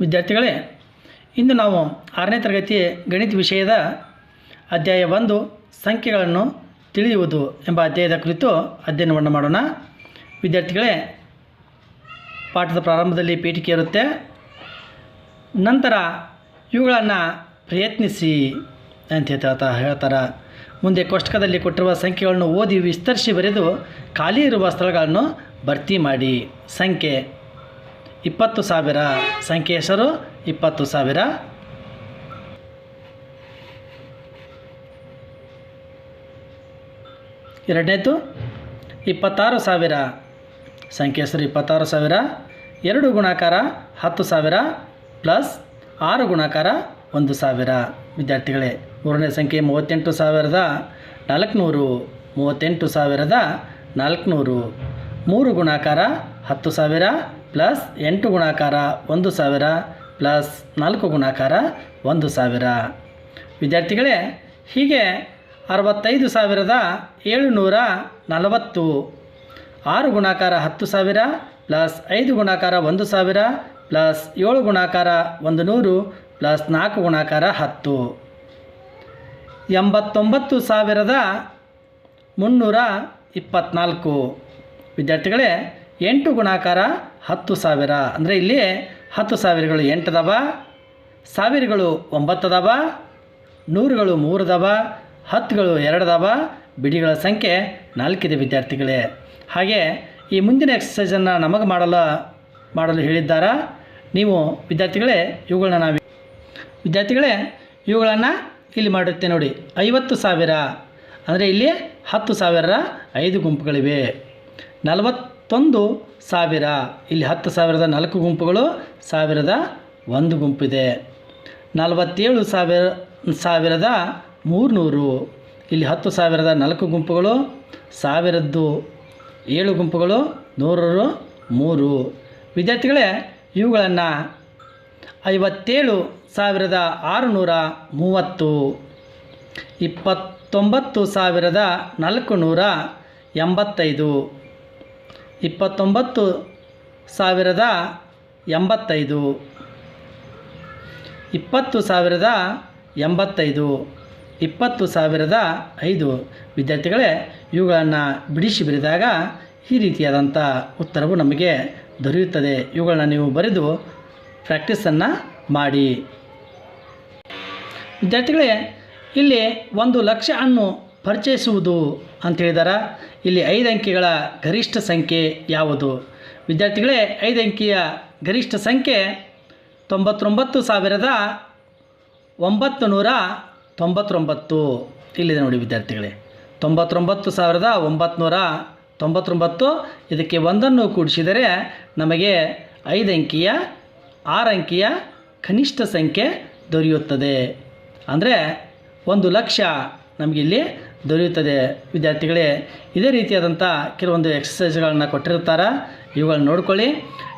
ವಿದ್ಯಾರ್ಥಿಗಳೇ, ಇಂದು ನಾವು ಆರನೇ ತರಗತಿ ಗಣಿತ ವಿಷಯದ ಅಧ್ಯಾಯ ಒಂದು, ಸಂಖ್ಯೆಗಳನ್ನು ತಿಳಿಯುವುದು ಎಂಬ ಅಧ್ಯಾಯದ ಕುರಿತು ಅಧ್ಯಯನವನ್ನು ಮಾಡೋಣ. ವಿದ್ಯಾರ್ಥಿಗಳೇ, ಪಾಠದ ಪ್ರಾರಂಭದಲ್ಲಿ ಪೀಠಿಕೆ ಇರುತ್ತೆ ನಂತರ ಇವುಗಳನ್ನು ಪ್ರಯತ್ನಿಸಿ ಅಂತ ಹೇಳ್ತಾ ಹೇಳ್ತಾರೆ. ಮುಂದೆ ಕೋಷ್ಟಕದಲ್ಲಿ ಕೊಟ್ಟಿರುವ ಸಂಖ್ಯೆಗಳನ್ನು ಓದಿ ವಿಸ್ತರಿಸಿ ಬರೆದು ಖಾಲಿ ಇರುವ ಸ್ಥಳಗಳನ್ನು ಭರ್ತಿ ಮಾಡಿ. ಸಂಖ್ಯೆ ಇಪ್ಪತ್ತು ಸಾವಿರ. ಸಂಖ್ಯೆ ಹೆಸರು ಇಪ್ಪತ್ತು ಸಾವಿರ. ಎರಡನೇದು, ಇಪ್ಪತ್ತಾರು ಸಾವಿರ. ಸಂಖ್ಯೆ ಹೆಸರು ಇಪ್ಪತ್ತಾರು ಸಾವಿರ. ಎರಡು ಗುಣಾಕಾರ ಹತ್ತು ಸಾವಿರ ಪ್ಲಸ್ ಆರು ಗುಣಾಕಾರ ಒಂದು ಸಾವಿರ. ವಿದ್ಯಾರ್ಥಿಗಳೇ, ಮೂರನೇ ಸಂಖ್ಯೆ ಮೂವತ್ತೆಂಟು ಸಾವಿರದ ನಾಲ್ಕುನೂರು. ಮೂವತ್ತೆಂಟು ಸಾವಿರದ ನಾಲ್ಕುನೂರು. ಮೂರು ಗುಣಾಕಾರ ಹತ್ತು ಸಾವಿರ. ಪ್ಲಸ್ ಎಂಟು ಗುಣಾಕಾರ ಒಂದು ಸಾವಿರ ಪ್ಲಸ್ ನಾಲ್ಕು ಗುಣಾಕಾರ ಒಂದು ಸಾವಿರ. ವಿದ್ಯಾರ್ಥಿಗಳೇ, ಹೀಗೆ ಅರವತ್ತೈದು ಸಾವಿರದ ಏಳುನೂರ ನಲವತ್ತು. ಆರು ಗುಣಾಕಾರ ಹತ್ತು ಸಾವಿರ ಪ್ಲಸ್ ಐದು ಗುಣಾಕಾರ ಒಂದು ಸಾವಿರ ಪ್ಲಸ್ ಏಳು ಗುಣಾಕಾರ ಒಂದು ನೂರು ಪ್ಲಸ್ ನಾಲ್ಕು ಗುಣಾಕಾರ ಹತ್ತು. ಎಂಬತ್ತೊಂಬತ್ತು ಸಾವಿರದ ಮುನ್ನೂರ ಇಪ್ಪತ್ತ್ನಾಲ್ಕು ವಿದ್ಯಾರ್ಥಿಗಳೇ ಎಂಟು ಗುಣಾಕಾರ ಹತ್ತು ಸಾವಿರ. ಅಂದರೆ ಇಲ್ಲಿ ಹತ್ತು ಸಾವಿರಗಳು ಎಂಟದವ, ಸಾವಿರಗಳು ಒಂಬತ್ತದವ, ನೂರುಗಳು ಮೂರದವ, ಹತ್ತುಗಳು ಎರಡದವ, ಬಿಡಿಗಳ ಸಂಖ್ಯೆ ನಾಲ್ಕಿದೆ ವಿದ್ಯಾರ್ಥಿಗಳೇ. ಹಾಗೆ ಈ ಮುಂದಿನ ಎಕ್ಸಸೈಸನ್ನು ನಮಗೆ ಮಾಡಲು ಮಾಡಲು ಹೇಳಿದ್ದಾರ. ನೀವು ವಿದ್ಯಾರ್ಥಿಗಳೇ ಇವುಗಳನ್ನ ನಾವು ವಿದ್ಯಾರ್ಥಿಗಳೇ, ಇವುಗಳನ್ನು ಇಲ್ಲಿ ಮಾಡುತ್ತೆ ನೋಡಿ. ಐವತ್ತು ಸಾವಿರ. ಅಂದರೆ ಇಲ್ಲಿ ಹತ್ತು ಸಾವಿರ ಐದು ಗುಂಪುಗಳಿವೆ. ನಲವತ್ತೊಂದು ಸಾವಿರ. ಇಲ್ಲಿ ಹತ್ತು ಸಾವಿರದ ನಾಲ್ಕು ಗುಂಪುಗಳು, ಸಾವಿರದ ಒಂದು ಗುಂಪಿದೆ. ನಲವತ್ತೇಳು ಸಾವಿರ, ಸಾವಿರದ ಮೂರುನೂರು. ಇಲ್ಲಿ ಹತ್ತು ಸಾವಿರದ ನಾಲ್ಕು ಗುಂಪುಗಳು, ಸಾವಿರದ್ದು ಏಳು ಗುಂಪುಗಳು, ನೂರರು ಮೂರು. ವಿದ್ಯಾರ್ಥಿಗಳೇ, ಇವುಗಳನ್ನು ಐವತ್ತೇಳು ಸಾವಿರದ ಆರುನೂರ ಮೂವತ್ತು, ಇಪ್ಪತ್ತೊಂಬತ್ತು ಸಾವಿರದ ನಾಲ್ಕು ನೂರ ಎಂಬತ್ತೈದು. ಇಪ್ಪತ್ತೊಂಬತ್ತು ಸಾವಿರದ ಎಂಬತ್ತೈದು. ಇಪ್ಪತ್ತು ಸಾವಿರದ ಎಂಬತ್ತೈದು. ಇಪ್ಪತ್ತು ಸಾವಿರದ ಐದು. ವಿದ್ಯಾರ್ಥಿಗಳೇ, ಇವುಗಳನ್ನು ಬಿಡಿಸಿ ಬರೆದಾಗ ಈ ರೀತಿಯಾದಂಥ ಉತ್ತರವು ನಮಗೆ ದೊರೆಯುತ್ತದೆ. ಇವುಗಳನ್ನ ನೀವು ಬರೆದು ಪ್ರಾಕ್ಟೀಸನ್ನು ಮಾಡಿ. ವಿದ್ಯಾರ್ಥಿಗಳೇ, ಇಲ್ಲಿ ಒಂದು ಲಕ್ಷ ಅನ್ನು ಪರಿಚಯಿಸುವುದು ಅಂತ ಹೇಳಿದಾರ. ಇಲ್ಲಿ ಐದು ಅಂಕಿಗಳ ಗರಿಷ್ಠ ಸಂಖ್ಯೆ ಯಾವುದು? ವಿದ್ಯಾರ್ಥಿಗಳೇ, ಐದು ಅಂಕಿಯ ಗರಿಷ್ಠ ಸಂಖ್ಯೆ ತೊಂಬತ್ತೊಂಬತ್ತು ಸಾವಿರದ ಒಂಬತ್ತು ನೂರ ತೊಂಬತ್ತೊಂಬತ್ತು. ಇಲ್ಲಿದೆ ನೋಡಿ ವಿದ್ಯಾರ್ಥಿಗಳೇ. ತೊಂಬತ್ತೊಂಬತ್ತು ಸಾವಿರದ ಒಂಬತ್ನೂರ ತೊಂಬತ್ತೊಂಬತ್ತು. ಇದಕ್ಕೆ ಒಂದನ್ನು ಕೂಡಿಸಿದರೆ ನಮಗೆ ಐದು ಅಂಕಿಯ, ಆರು ಅಂಕಿಯ ಕನಿಷ್ಠ ಸಂಖ್ಯೆ ದೊರೆಯುತ್ತದೆ. ಅಂದರೆ ಒಂದು ಲಕ್ಷ ನಮಗಿಲ್ಲಿ ದೊರೆಯುತ್ತದೆ. ವಿದ್ಯಾರ್ಥಿಗಳೇ, ಇದೇ ರೀತಿಯಾದಂಥ ಕೆಲವೊಂದು ಎಕ್ಸಸೈಸ್ಗಳನ್ನು ಕೊಟ್ಟಿರ್ತಾರೆ ಇವುಗಳನ್ನ ನೋಡ್ಕೊಳ್ಳಿ.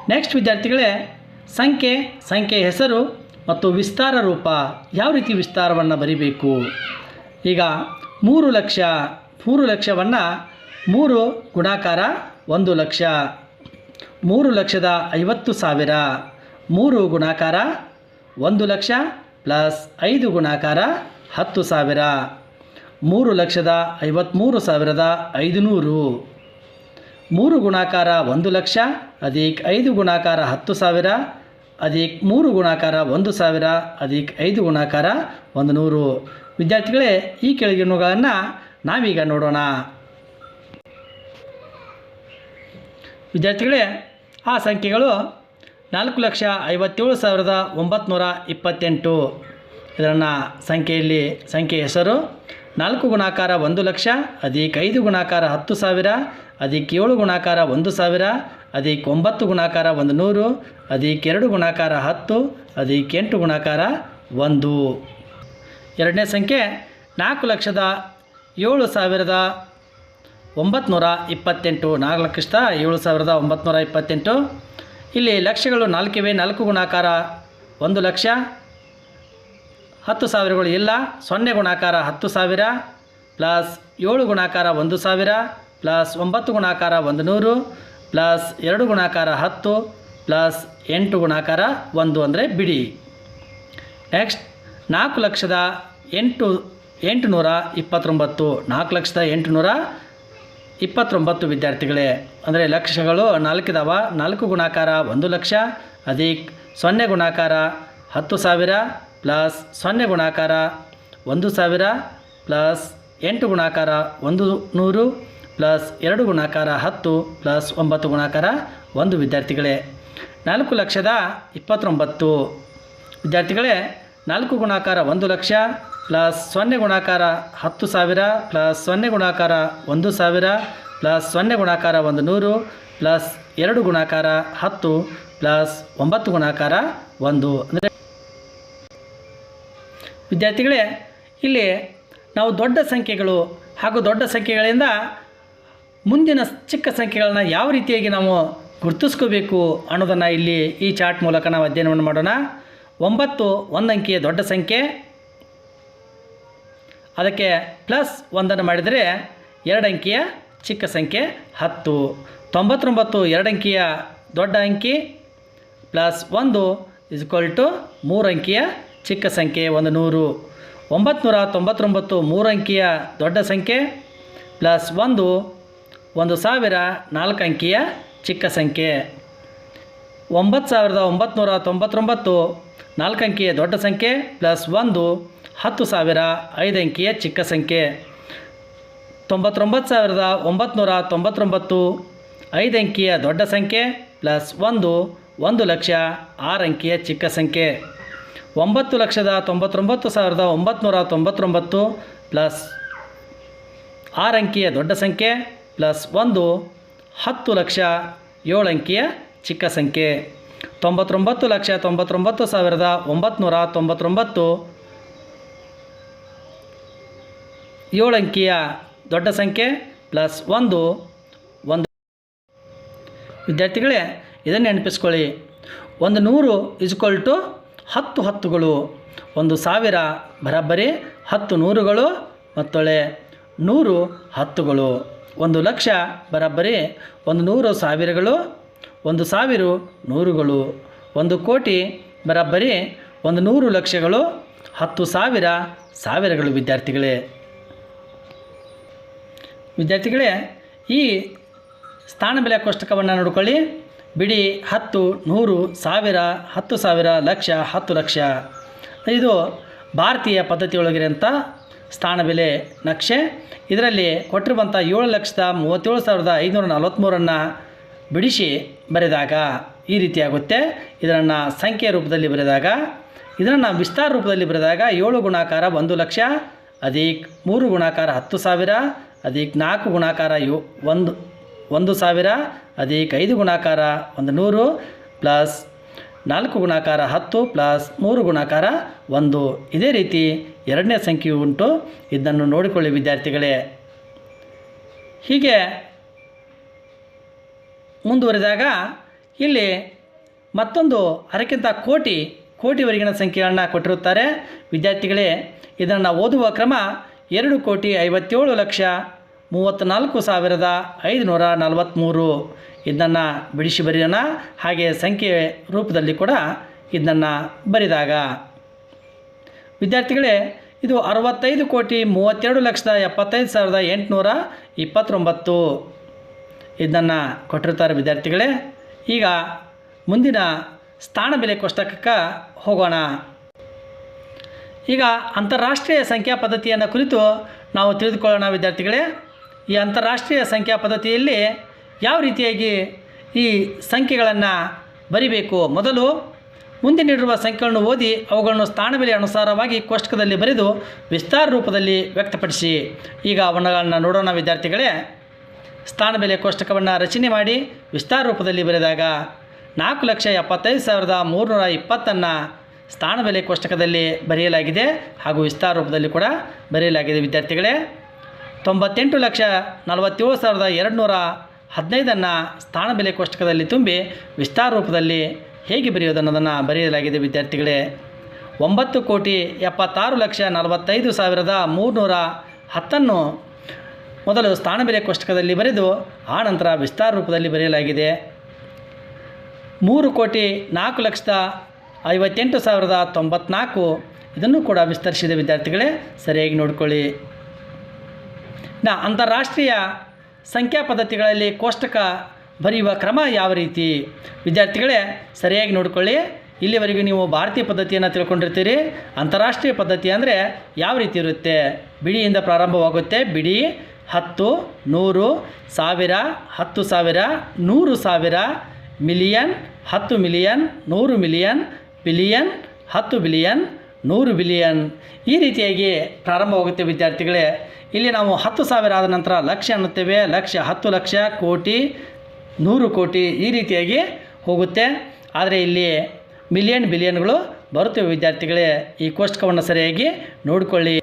ನೆಕ್ಸ್ಟ್ ವಿದ್ಯಾರ್ಥಿಗಳೇ, ಸಂಖ್ಯೆ ಸಂಖ್ಯೆ ಹೆಸರು ಮತ್ತು ವಿಸ್ತಾರ ರೂಪ. ಯಾವ ರೀತಿ ವಿಸ್ತಾರವನ್ನು ಬರಿಬೇಕು? ಈಗ ಮೂರು ಲಕ್ಷ, ಮೂರು ಲಕ್ಷವನ್ನು ಮೂರು ಗುಣಾಕಾರ ಒಂದು ಲಕ್ಷ. ಮೂರು ಲಕ್ಷದ ಐವತ್ತು ಸಾವಿರ. ಮೂರು ಗುಣಾಕಾರ ಒಂದು ಲಕ್ಷ ಪ್ಲಸ್ ಐದು ಗುಣಾಕಾರ ಹತ್ತು ಸಾವಿರ. ಮೂರು ಲಕ್ಷದ ಐವತ್ತ್ಮೂರು ಸಾವಿರದ ಐದುನೂರು. ಮೂರು ಗುಣಾಕಾರ ಒಂದು ಲಕ್ಷ, ಅಧಿಕ್ ಐದು ಗುಣಾಕಾರ ಹತ್ತು ಸಾವಿರ ಅದಿಕ್ ಮೂರು ಗುಣಾಕಾರ ಒಂದು ಸಾವಿರ, ಅಧಿಕ್ ಐದು ಗುಣಾಕಾರ ಒಂದು ನೂರು. ವಿದ್ಯಾರ್ಥಿಗಳೇ, ಈ ಕೆಳಗಿನವುಗಳನ್ನು ನಾವೀಗ ನೋಡೋಣ. ವಿದ್ಯಾರ್ಥಿಗಳೇ, ಆ ಸಂಖ್ಯೆಗಳು ನಾಲ್ಕು ಲಕ್ಷ ಐವತ್ತೇಳು ಸಾವಿರದ ಒಂಬತ್ನೂರ ಇಪ್ಪತ್ತೆಂಟು. ಇದನ್ನು ಸಂಖ್ಯೆಯಲ್ಲಿ, ಸಂಖ್ಯೆ ಹೆಸರು ನಾಲ್ಕು ಗುಣಾಕಾರ ಒಂದು ಲಕ್ಷ ಅದಕ್ಕೆ ಐದು ಗುಣಾಕಾರ ಹತ್ತು ಸಾವಿರ ಅದಕ್ಕೆ ಏಳು ಗುಣಾಕಾರ ಒಂದು ಸಾವಿರ ಅದಕ್ಕೆ ಒಂಬತ್ತು ಗುಣಾಕಾರ ಒಂದು ನೂರು ಅದಕ್ಕೆ ಎರಡು ಗುಣಾಕಾರ ಹತ್ತು ಅದಕ್ಕೆ ಎಂಟು ಗುಣಾಕಾರ ಒಂದು. ಎರಡನೇ ಸಂಖ್ಯೆ, ನಾಲ್ಕು ಲಕ್ಷದ ಏಳು ಸಾವಿರದ ಒಂಬತ್ನೂರ ಇಪ್ಪತ್ತೆಂಟು, ನಾಲ್ಕು ಲಕ್ಷದ ಏಳು ಸಾವಿರದ ಒಂಬತ್ನೂರ ಇಪ್ಪತ್ತೆಂಟು. ಇಲ್ಲಿ ಲಕ್ಷಗಳು ನಾಲ್ಕಿವೆ, ನಾಲ್ಕು ಗುಣಾಕಾರ ಒಂದು ಲಕ್ಷ ಹತ್ತು ಸಾವಿರಗಳು ಇಲ್ಲ. ಸೊನ್ನೆ ಗುಣಾಕಾರ ಹತ್ತು ಸಾವಿರ ಪ್ಲಸ್ ಏಳು ಗುಣಾಕಾರ ಒಂದು ಸಾವಿರ ಪ್ಲಸ್ ಒಂಬತ್ತು ಗುಣಾಕಾರ ಒಂದು ನೂರು ಪ್ಲಸ್ ಎರಡು ಗುಣಾಕಾರ ಹತ್ತು ಪ್ಲಸ್ ಎಂಟು ಗುಣಾಕಾರ ಒಂದು ಅಂದರೆ ಬಿಡಿ. ನೆಕ್ಸ್ಟ್, ನಾಲ್ಕು ಲಕ್ಷದ ಎಂಟು ಎಂಟು ನೂರ ಇಪ್ಪತ್ತೊಂಬತ್ತು. ನಾಲ್ಕು ಲಕ್ಷದ ಎಂಟು ನೂರ ಇಪ್ಪತ್ತೊಂಬತ್ತು ವಿದ್ಯಾರ್ಥಿಗಳೇ. ಅಂದರೆ ಲಕ್ಷಗಳು ನಾಲ್ಕಿದಾವ. ನಾಲ್ಕು ಗುಣಾಕಾರ ಒಂದು ಲಕ್ಷ. ಅಧಿಕ್, ಸೊನ್ನೆ ಗುಣಾಕಾರ ಹತ್ತು ಸಾವಿರ. ಪ್ಲಸ್ ಸೊನ್ನೆ ಗುಣಾಕಾರ ಒಂದು ಸಾವಿರ ಪ್ಲಸ್ ಎಂಟು ಗುಣಾಕಾರ ಒಂದು ನೂರು ಪ್ಲಸ್ ಎರಡು ಗುಣಾಕಾರ ಹತ್ತು ಪ್ಲಸ್ ಒಂಬತ್ತು ಗುಣಾಕಾರ ಒಂದು ವಿದ್ಯಾರ್ಥಿಗಳೇ. ನಾಲ್ಕು ಲಕ್ಷದ ಇಪ್ಪತ್ತೊಂಬತ್ತು. ವಿದ್ಯಾರ್ಥಿಗಳೇ, ನಾಲ್ಕು ಗುಣಾಕಾರ ಒಂದು ಲಕ್ಷ ಪ್ಲಸ್ ಸೊನ್ನೆ ಗುಣಾಕಾರ ಹತ್ತು ಸಾವಿರ ಪ್ಲಸ್ ಸೊನ್ನೆ ಗುಣಾಕಾರ ಒಂದು ಸಾವಿರ ಪ್ಲಸ್ ಸೊನ್ನೆ ಗುಣಾಕಾರ ಒಂದು ನೂರು ಪ್ಲಸ್ ಎರಡು ಗುಣಾಕಾರ ಹತ್ತು ಪ್ಲಸ್ ಒಂಬತ್ತು ಗುಣಾಕಾರ ಒಂದು. ಅಂದರೆ ವಿದ್ಯಾರ್ಥಿಗಳೇ, ಇಲ್ಲಿ ನಾವು ದೊಡ್ಡ ಸಂಖ್ಯೆಗಳು ಹಾಗೂ ದೊಡ್ಡ ಸಂಖ್ಯೆಗಳಿಂದ ಮುಂದಿನ ಚಿಕ್ಕ ಸಂಖ್ಯೆಗಳನ್ನ ಯಾವ ರೀತಿಯಾಗಿ ನಾವು ಗುರುತಿಸ್ಕೋಬೇಕು ಅನ್ನೋದನ್ನು ಇಲ್ಲಿ ಈ ಚಾರ್ಟ್ ಮೂಲಕ ನಾವು ಅಧ್ಯಯನವನ್ನು ಮಾಡೋಣ. ಒಂಬತ್ತು ಒಂದು ಅಂಕಿಯ ದೊಡ್ಡ ಸಂಖ್ಯೆ. ಅದಕ್ಕೆ ಪ್ಲಸ್ ಒಂದನ್ನು ಮಾಡಿದರೆ ಎರಡು ಅಂಕಿಯ ಚಿಕ್ಕ ಸಂಖ್ಯೆ ಹತ್ತು. ತೊಂಬತ್ತೊಂಬತ್ತು ಎರಡು ಅಂಕಿಯ ದೊಡ್ಡ ಅಂಕಿ ಪ್ಲಸ್ ಒಂದು ಇಸ್ಕ್ವಲ್ ಟು ಮೂರು ಅಂಕಿಯ ಚಿಕ್ಕ ಸಂಖ್ಯೆ ಒಂದು ನೂರು. ಒಂಬತ್ತು ತೊಂಬತ್ತೊಂಬತ್ತು ಮೂರು ಅಂಕಿಯ ದೊಡ್ಡ ಸಂಖ್ಯೆ ಪ್ಲಸ್ ಒಂದು ಒಂದು ಸಾವಿರ ನಾಲ್ಕು ಅಂಕಿಯ ಚಿಕ್ಕ ಸಂಖ್ಯೆ. ಒಂಬತ್ತು ಸಾವಿರದ ಒಂಬತ್ನೂರ ತೊಂಬತ್ತೊಂಬತ್ತು ನಾಲ್ಕು ಅಂಕಿಯ ದೊಡ್ಡ ಸಂಖ್ಯೆ ಪ್ಲಸ್ ಒಂದು, ಹತ್ತು ಸಾವಿರ ಐದು ಅಂಕಿಯ ಚಿಕ್ಕ ಸಂಖ್ಯೆ. ತೊಂಬತ್ತೊಂಬತ್ತು ಸಾವಿರದ ಒಂಬತ್ನೂರ ತೊಂಬತ್ತೊಂಬತ್ತು ಐದು ಅಂಕಿಯ ದೊಡ್ಡ ಸಂಖ್ಯೆ ಪ್ಲಸ್ ಒಂದು ಒಂದು ಲಕ್ಷ ಆರು ಅಂಕಿಯ ಚಿಕ್ಕ ಸಂಖ್ಯೆ. ಒಂಬತ್ತು ಲಕ್ಷದ ತೊಂಬತ್ತೊಂಬತ್ತು ಸಾವಿರದ ಒಂಬತ್ನೂರ ತೊಂಬತ್ತೊಂಬತ್ತು ಪ್ಲಸ್ ಆರು ಅಂಕಿಯ ದೊಡ್ಡ ಸಂಖ್ಯೆ ಪ್ಲಸ್ ಒಂದು ಹತ್ತು ಲಕ್ಷ ಅಂಕಿಯ ಚಿಕ್ಕ ಸಂಖ್ಯೆ. ತೊಂಬತ್ತೊಂಬತ್ತು ಲಕ್ಷ ತೊಂಬತ್ತೊಂಬತ್ತು ಸಾವಿರದ ಒಂಬತ್ನೂರ ತೊಂಬತ್ತೊಂಬತ್ತು ಅಂಕಿಯ ದೊಡ್ಡ ಸಂಖ್ಯೆ ಪ್ಲಸ್ ಒಂದು ಒಂದು. ವಿದ್ಯಾರ್ಥಿಗಳೇ, ಇದನ್ನು ನೆನಪಿಸ್ಕೊಳ್ಳಿ. ಒಂದು ನೂರು ಇಸ್ಕೊಲ್ ಟು ಹತ್ತು ಹತ್ತುಗಳು, ಒಂದು ಸಾವಿರ ಬರಾಬರಿ ಹತ್ತು ನೂರುಗಳು ಮತ್ತೊಳೆ ನೂರು ಹತ್ತುಗಳು. ಒಂದು ಲಕ್ಷ ಬರಾಬರಿ ಒಂದು ನೂರು ಸಾವಿರಗಳು, ಒಂದು ಸಾವಿರ ನೂರುಗಳು. ಒಂದು ಕೋಟಿ ಬರಾಬರಿ ಒಂದು ನೂರು ಲಕ್ಷಗಳು, ಹತ್ತು ಸಾವಿರ ಸಾವಿರಗಳು ವಿದ್ಯಾರ್ಥಿಗಳೇ. ವಿದ್ಯಾರ್ಥಿಗಳೇ, ಈ ಸ್ಥಾನ ಬೆಲೆ ಕೋಷ್ಟಕವನ್ನು ನೋಡ್ಕೊಳ್ಳಿ. ಬಿಡಿ ಹತ್ತು ನೂರು ಸಾವಿರ, ಹತ್ತು ಸಾವಿರ, ಲಕ್ಷ, ಹತ್ತು ಲಕ್ಷ. ಇದು ಭಾರತೀಯ ಪದ್ಧತಿಯೊಳಗಿರೋಂಥ ಸ್ಥಾನ ಬೆಲೆ ನಕ್ಷೆ. ಇದರಲ್ಲಿ ಕೊಟ್ಟಿರುವಂಥ ಏಳು ಲಕ್ಷದ ಮೂವತ್ತೇಳು ಸಾವಿರದ ಐನೂರ ನಲವತ್ತ್ಮೂರನ್ನು ಬಿಡಿಸಿ ಬರೆದಾಗ ಈ ರೀತಿಯಾಗುತ್ತೆ. ಇದನ್ನು ಸಂಖ್ಯೆ ರೂಪದಲ್ಲಿ ಬರೆದಾಗ ಇದನ್ನು ವಿಸ್ತಾರ ರೂಪದಲ್ಲಿ ಬರೆದಾಗ ಏಳು ಗುಣಾಕಾರ ಒಂದು ಲಕ್ಷ, ಅಧಿಕ್ ಮೂರು ಗುಣಾಕಾರ ಹತ್ತು ಸಾವಿರ, ಅಧಿಕ್ ನಾಲ್ಕು ಗುಣಾಕಾರ ಯೋ ಒಂದು. ಒಂದು ಸಾವಿರ ಅಧಿಕ ಐದು ಗುಣಾಕಾರ ಒಂದು ನೂರು ಪ್ಲಸ್ ನಾಲ್ಕು ಗುಣಾಕಾರ ಹತ್ತು ಪ್ಲಸ್ ಮೂರು ಗುಣಾಕಾರ ಒಂದು. ಇದೇ ರೀತಿ ಎರಡನೇ ಸಂಖ್ಯೆಯು ಉಂಟು. ಇದನ್ನು ನೋಡಿಕೊಳ್ಳಿ ವಿದ್ಯಾರ್ಥಿಗಳೇ. ಹೀಗೆ ಮುಂದುವರಿದಾಗ ಇಲ್ಲಿ ಮತ್ತೊಂದು ಅದಕ್ಕಿಂತ ಕೋಟಿ, ಕೋಟಿವರೆಗಿನ ಸಂಖ್ಯೆಗಳನ್ನು ಕೊಟ್ಟಿರುತ್ತಾರೆ. ವಿದ್ಯಾರ್ಥಿಗಳೇ, ಇದನ್ನು ಓದುವ ಕ್ರಮ ಎರಡು ಕೋಟಿ ಐವತ್ತೇಳು ಲಕ್ಷ ಮೂವತ್ತ್ನಾಲ್ಕು ಸಾವಿರದ ಐದುನೂರ ನಲವತ್ತ್ಮೂರು. ಇದನ್ನು ಬಿಡಿಸಿ ಬರೆಯೋಣ. ಹಾಗೆ ಸಂಖ್ಯೆ ರೂಪದಲ್ಲಿ ಕೂಡ ಇದನ್ನು ಬರೆದಾಗ. ವಿದ್ಯಾರ್ಥಿಗಳೇ, ಇದು ಅರವತ್ತೈದು ಕೋಟಿ ಮೂವತ್ತೆರಡು ಲಕ್ಷದ ಎಪ್ಪತ್ತೈದು ಸಾವಿರದ ಎಂಟುನೂರ ಇಪ್ಪತ್ತೊಂಬತ್ತು. ಇದನ್ನು ಕೊಟ್ಟಿರ್ತಾರೆ ವಿದ್ಯಾರ್ಥಿಗಳೇ. ಈಗ ಮುಂದಿನ ಸ್ಥಾನ ಬೆಲೆ ಕೋಷ್ಟಕಕ್ಕೆ ಹೋಗೋಣ. ಈಗ ಅಂತಾರಾಷ್ಟ್ರೀಯ ಸಂಖ್ಯಾ ಪದ್ಧತಿಯನ್ನು ಕುರಿತು ನಾವು ತಿಳಿದುಕೊಳ್ಳೋಣ ವಿದ್ಯಾರ್ಥಿಗಳೇ. ಈ ಅಂತಾರಾಷ್ಟ್ರೀಯ ಸಂಖ್ಯಾ ಪದ್ಧತಿಯಲ್ಲಿ ಯಾವ ರೀತಿಯಾಗಿ ಈ ಸಂಖ್ಯೆಗಳನ್ನು ಬರಿಬೇಕು? ಮೊದಲು ಮುಂದೆ ನೀಡಿರುವ ಸಂಖ್ಯೆಗಳನ್ನು ಓದಿ ಅವುಗಳನ್ನು ಸ್ಥಾನಬೆಲೆ ಅನುಸಾರವಾಗಿ ಕೋಷ್ಟಕದಲ್ಲಿ ಬರೆದು ವಿಸ್ತಾರ ರೂಪದಲ್ಲಿ ವ್ಯಕ್ತಪಡಿಸಿ. ಈಗ ಅವುಗಳನ್ನು ನೋಡೋಣ ವಿದ್ಯಾರ್ಥಿಗಳೇ. ಸ್ಥಾನ ಬೆಲೆ ಕೋಷ್ಟಕವನ್ನು ರಚನೆ ಮಾಡಿ ವಿಸ್ತಾರ ರೂಪದಲ್ಲಿ ಬರೆದಾಗ ನಾಲ್ಕು ಲಕ್ಷ ಎಪ್ಪತ್ತೈದು ಸಾವಿರದ ಮೂರುನೂರ ಇಪ್ಪತ್ತನ್ನು ಸ್ಥಾನ ಬೆಲೆ ಕೋಷ್ಟಕದಲ್ಲಿ ಬರೆಯಲಾಗಿದೆ ಹಾಗೂ ವಿಸ್ತಾರ ರೂಪದಲ್ಲಿ ಕೂಡ ಬರೆಯಲಾಗಿದೆ ವಿದ್ಯಾರ್ಥಿಗಳೇ. ತೊಂಬತ್ತೆಂಟು ಲಕ್ಷ ನಲವತ್ತೇಳು ಸಾವಿರದ ಎರಡು ನೂರ ಹದಿನೈದನ್ನು ಸ್ಥಾನ ಬೆಲೆ ಕೋಷ್ಟಕದಲ್ಲಿ ತುಂಬಿ ವಿಸ್ತಾರ ರೂಪದಲ್ಲಿ ಹೇಗೆ ಬರೆಯೋದು ಅನ್ನೋದನ್ನು ಬರೆಯಲಾಗಿದೆ ವಿದ್ಯಾರ್ಥಿಗಳೇ. ಒಂಬತ್ತು ಕೋಟಿ ಎಪ್ಪತ್ತಾರು ಲಕ್ಷ ನಲವತ್ತೈದು ಸಾವಿರದ ಮೂರುನೂರ ಹತ್ತನ್ನು ಮೊದಲು ಸ್ಥಾನ ಬೆಲೆ ಕೋಷ್ಟಕದಲ್ಲಿ ಬರೆದು ಆ ನಂತರ ವಿಸ್ತಾರ ರೂಪದಲ್ಲಿ ಬರೆಯಲಾಗಿದೆ. ಮೂರು ಕೋಟಿ ನಾಲ್ಕು ಲಕ್ಷದ ಐವತ್ತೆಂಟು ಸಾವಿರದ ತೊಂಬತ್ನಾಲ್ಕು ಇದನ್ನು ಕೂಡ ವಿಸ್ತರಿಸಿದ ವಿದ್ಯಾರ್ಥಿಗಳೇ. ಸರಿಯಾಗಿ ನೋಡ್ಕೊಳ್ಳಿ. ನಾ ಅಂತಾರಾಷ್ಟ್ರೀಯ ಸಂಖ್ಯಾ ಪದ್ಧತಿಗಳಲ್ಲಿ ಕೋಷ್ಟಕ ಬರೆಯುವ ಕ್ರಮ ಯಾವ ರೀತಿ? ವಿದ್ಯಾರ್ಥಿಗಳೇ, ಸರಿಯಾಗಿ ನೋಡ್ಕೊಳ್ಳಿ. ಇಲ್ಲಿವರೆಗೂ ನೀವು ಭಾರತೀಯ ಪದ್ಧತಿಯನ್ನು ತಿಳ್ಕೊಂಡಿರ್ತೀರಿ. ಅಂತಾರಾಷ್ಟ್ರೀಯ ಪದ್ಧತಿ ಅಂದರೆ ಯಾವ ರೀತಿ ಇರುತ್ತೆ? ಬಿಡಿಯಿಂದ ಪ್ರಾರಂಭವಾಗುತ್ತೆ. ಬಿಡಿ, ಹತ್ತು, ನೂರು, ಸಾವಿರ, ಹತ್ತು ಸಾವಿರ, ನೂರು ಸಾವಿರ, ಮಿಲಿಯನ್, ಹತ್ತು ಮಿಲಿಯನ್, ನೂರು ಮಿಲಿಯನ್, ಬಿಲಿಯನ್, ಹತ್ತು ಬಿಲಿಯನ್, ನೂರು ಬಿಲಿಯನ್. ಈ ರೀತಿಯಾಗಿ ಪ್ರಾರಂಭವಾಗುತ್ತೆ ವಿದ್ಯಾರ್ಥಿಗಳೇ. ಇಲ್ಲಿ ನಾವು ಹತ್ತು ಸಾವಿರ ಆದ ನಂತರ ಲಕ್ಷ ಅನ್ನುತ್ತೇವೆ. ಲಕ್ಷ ಹತ್ತು ಲಕ್ಷ ಕೋಟಿ, ನೂರು ಕೋಟಿ ಈ ರೀತಿಯಾಗಿ ಹೋಗುತ್ತೆ. ಆದರೆ ಇಲ್ಲಿ ಮಿಲಿಯನ್ ಬಿಲಿಯನ್ಗಳು ಬರುತ್ತವೆ ವಿದ್ಯಾರ್ಥಿಗಳೇ. ಈ ಕೋಷ್ಟಕವನ್ನು ಸರಿಯಾಗಿ ನೋಡಿಕೊಳ್ಳಿ.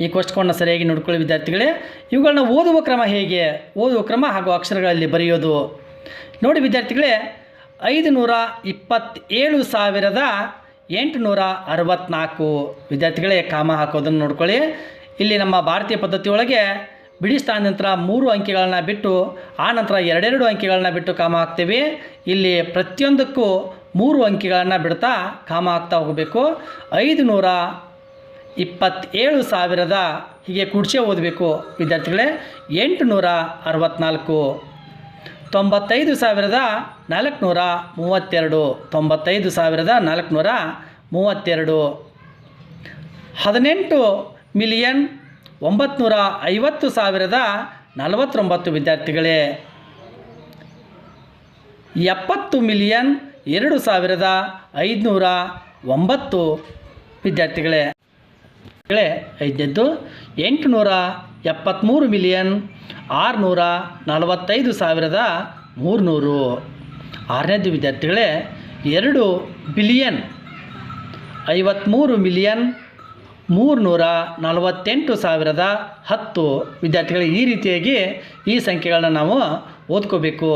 ಈ ಕೋಷ್ಟಕವನ್ನು ಸರಿಯಾಗಿ ನೋಡ್ಕೊಳ್ಳಿ ವಿದ್ಯಾರ್ಥಿಗಳೇ. ಇವುಗಳನ್ನ ಓದುವ ಕ್ರಮ ಹೇಗೆ? ಓದುವ ಕ್ರಮ ಹಾಗೂ ಅಕ್ಷರಗಳಲ್ಲಿ ಬರೆಯೋದು. ನೋಡಿ ವಿದ್ಯಾರ್ಥಿಗಳೇ ಐದು ನೂರ ಇಪ್ಪತ್ತೇಳು ಸಾವಿರದ ಎಂಟುನೂರ ಅರವತ್ತ್ನಾಲ್ಕು ವಿದ್ಯಾರ್ಥಿಗಳೇ, ಕಾಮ ಹಾಕೋದನ್ನು ನೋಡ್ಕೊಳ್ಳಿ. ಇಲ್ಲಿ ನಮ್ಮ ಭಾರತೀಯ ಪದ್ಧತಿಯೊಳಗೆ ಬಿಡಿ ನಂತರ ಮೂರು ಅಂಕಿಗಳನ್ನು ಬಿಟ್ಟು, ಆ ನಂತರ ಎರಡೆರಡು ಅಂಕಿಗಳನ್ನು ಬಿಟ್ಟು ಕಾಮ ಹಾಕ್ತೀವಿ ಇಲ್ಲಿ ಪ್ರತಿಯೊಂದಕ್ಕೂ ಮೂರು ಅಂಕಿಗಳನ್ನು ಬಿಡ್ತಾ ಕಾಮ ಹಾಕ್ತಾ ಹೋಗಬೇಕು. ಐದು ನೂರ ಇಪ್ಪತ್ತೇಳು ಸಾವಿರದ ಹೀಗೆ ಕುಡ್ಸೇ ಓದಬೇಕು. ವಿದ್ಯಾರ್ಥಿಗಳೇ, ಎಂಟುನೂರ ಅರವತ್ತ್ನಾಲ್ಕು ತೊಂಬತ್ತೈದು ಸಾವಿರದ ನಾಲ್ಕುನೂರ ಮೂವತ್ತೆರಡು, ತೊಂಬತ್ತೈದು ಸಾವಿರದ ನಾಲ್ಕುನೂರ ಮೂವತ್ತೆರಡು, ಹದಿನೆಂಟು ಮಿಲಿಯನ್ ಒಂಬತ್ನೂರ ಐವತ್ತು ಸಾವಿರದ ನಲವತ್ತೊಂಬತ್ತು ವಿದ್ಯಾರ್ಥಿಗಳೇ. ಎಪ್ಪತ್ತು ಮಿಲಿಯನ್ ಎರಡು ಸಾವಿರದ ಐದುನೂರ ಒಂಬತ್ತು ವಿದ್ಯಾರ್ಥಿಗಳೇ. ಗಳೇ, ಐದನೇದ್ದು, ಎಂಟುನೂರ ಎಪ್ಪತ್ತ್ಮೂರು ಮಿಲಿಯನ್ ಆರುನೂರ ನಲವತ್ತೈದು ಸಾವಿರದ ಮೂರುನೂರು. ಆರನೇದು ವಿದ್ಯಾರ್ಥಿಗಳೇ, ಎರಡು ಬಿಲಿಯನ್ ಐವತ್ತ್ಮೂರು ಮಿಲಿಯನ್ ಮೂರುನೂರ ನಲವತ್ತೆಂಟು ಸಾವಿರದ ಹತ್ತು ವಿದ್ಯಾರ್ಥಿಗಳು ಈ ರೀತಿಯಾಗಿ ಈ ಸಂಖ್ಯೆಗಳನ್ನ ನಾವು ಓದ್ಕೋಬೇಕು.